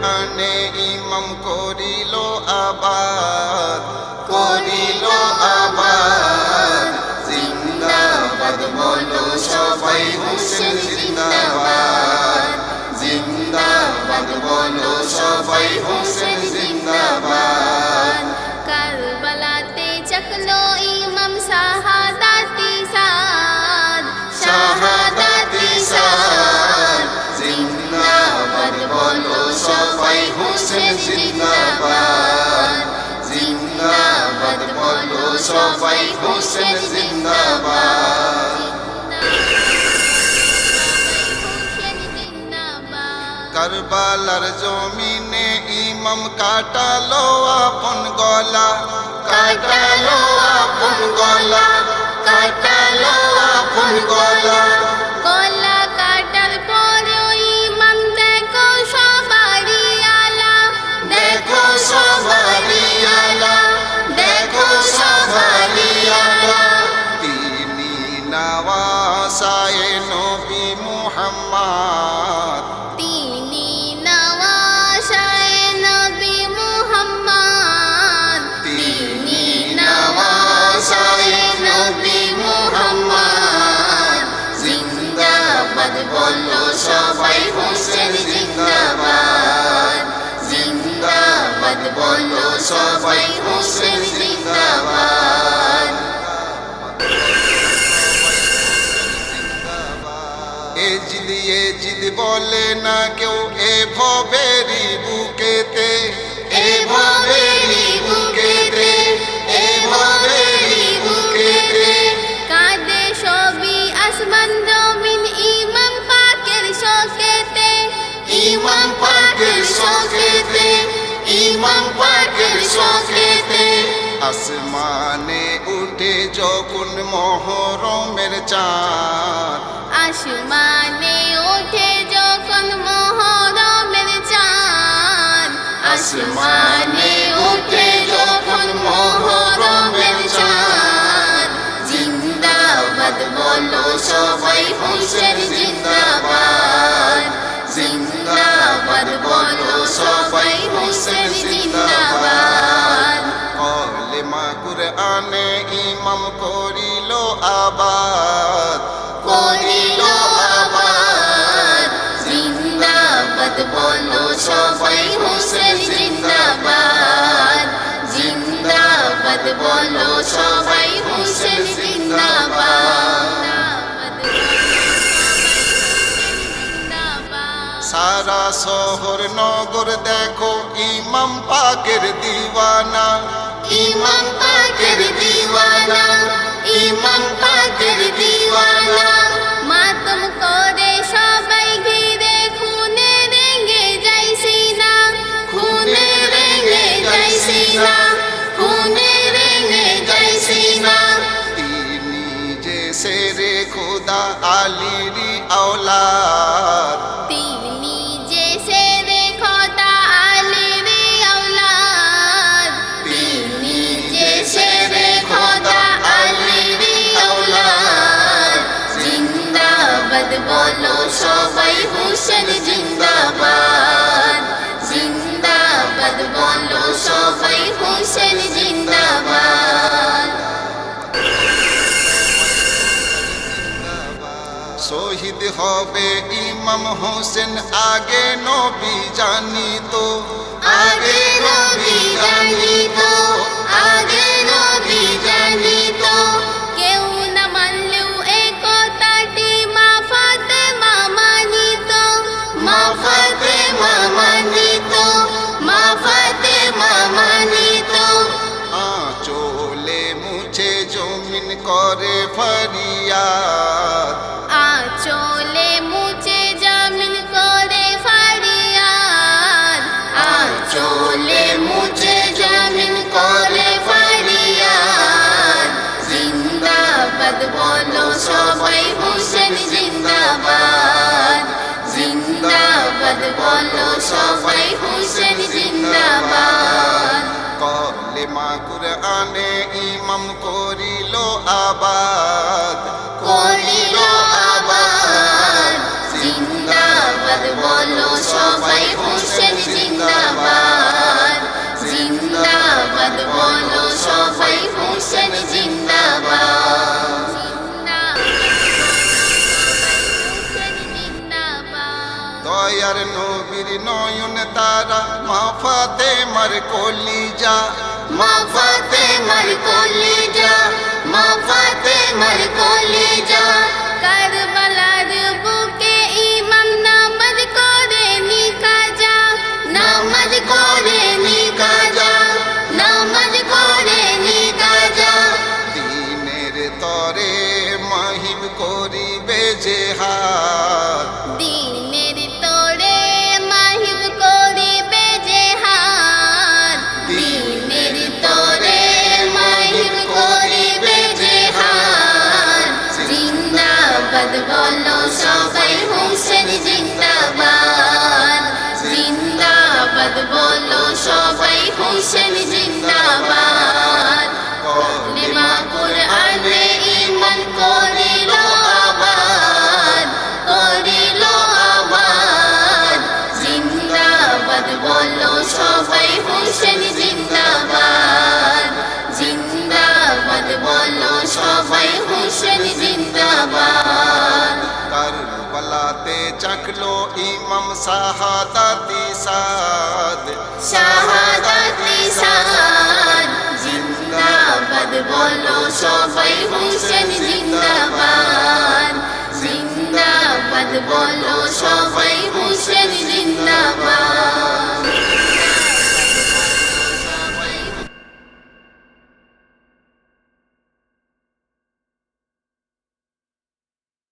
কুরআনে ইমাম করিল আবাদ করিল আবাদ। জিন্দাবাদ বলো সবাই, হোসেন জিন্দাবাদ। জিন্দাবাদ বলো সবাই, হোসেন হোসেন জিন্দাবাদ। জিন্দাবাদ বলো, সবাই হোসেন জিন্দাবাদ। কারবালার জমিনে ইমাম কাটালো আপন গলা। কাটালো আপন গলা, কাটালো আপন গলা। এ জিদ বলে না কেউ এ ভবেরি বুকেতে। এ ভবেরি বুকেতে এ ভবেরি বুকেতে। কাঁদে সবই আসমান জমিন ইমাম পাকের শোকেতে। ইমাম পাকের শোকেতে ইমাম পাকের শোকেতে। আসমানে উঠে যখন মহরমের চাঁদ। আসমানে আসমানে ওঠে যখন মহরমের চাঁদ জিন্দাবাদ বলো সবাই হোসেন জিন্দাবাদ। জিন্দাবাদ বলো সবাই হোসেন জিন্দাবাদ। কলেমা কুরআনে ইমাম করিল আবাদ। করিল আবাদ। জিন্দাবাদ বলো সবাই হোসেন শহর নগর দেখো ইমাম পাকের দিওয়ানা। ইমাম পাকের দিওয়ানা ইমাম পাকের দিওয়ানা। মাতম করে সবাই ঘিরে খুনে রেঙ্গে যাইছি না খুনে রেঙ্গে যাইছি না খুনে রেঙ্গে যাইছি না তিনি যে সেরে খোদা আলিরি আওলাদ জিন্দাবাদ বলো সবাই হোসেন জিন্দাবাদ। জিন্দাবাদ বলো সবাই হোসেন জিন্দাবাদ। শহীদ হবে ইমাম হোসেন আগে নবী জানিত। আগে নবী জানিত। বলো সবাই হোসেন জিন্দাবাদ। কলেমা কুরআনে ইমাম করিল আবাদ। করিল আবাদ। জিন্দাবাদ বলো সবাই হোসেন জিন্দাবাদ। দয়ার নবীর নয়ন তারা মা ফাতে মার কলিজা। মা ফাতে মার কলিজা মা ফাতে মার কলিজা। কারবালার বুকে ইমাম নামাজ করে নিকাজা নামাজ করে নিকাজা নামাজ করে নিকাজা দিনের তরে মাহিব করিবে যে সবাই হোসেন জিন্দাবাদ। জিন্দাবাদ বলো সবাই হোসেন জিন্দাবাদ। কারবালাতে চাকলো ইমাম শাহাদাতি সাদ। শাহাদাতি সাদ। জিন্দাবাদ বলো সবাই হোসেন জিন্দাবাদ। জিন্দাবাদ বলো সবাই হোসেন জিন্দাবাদ।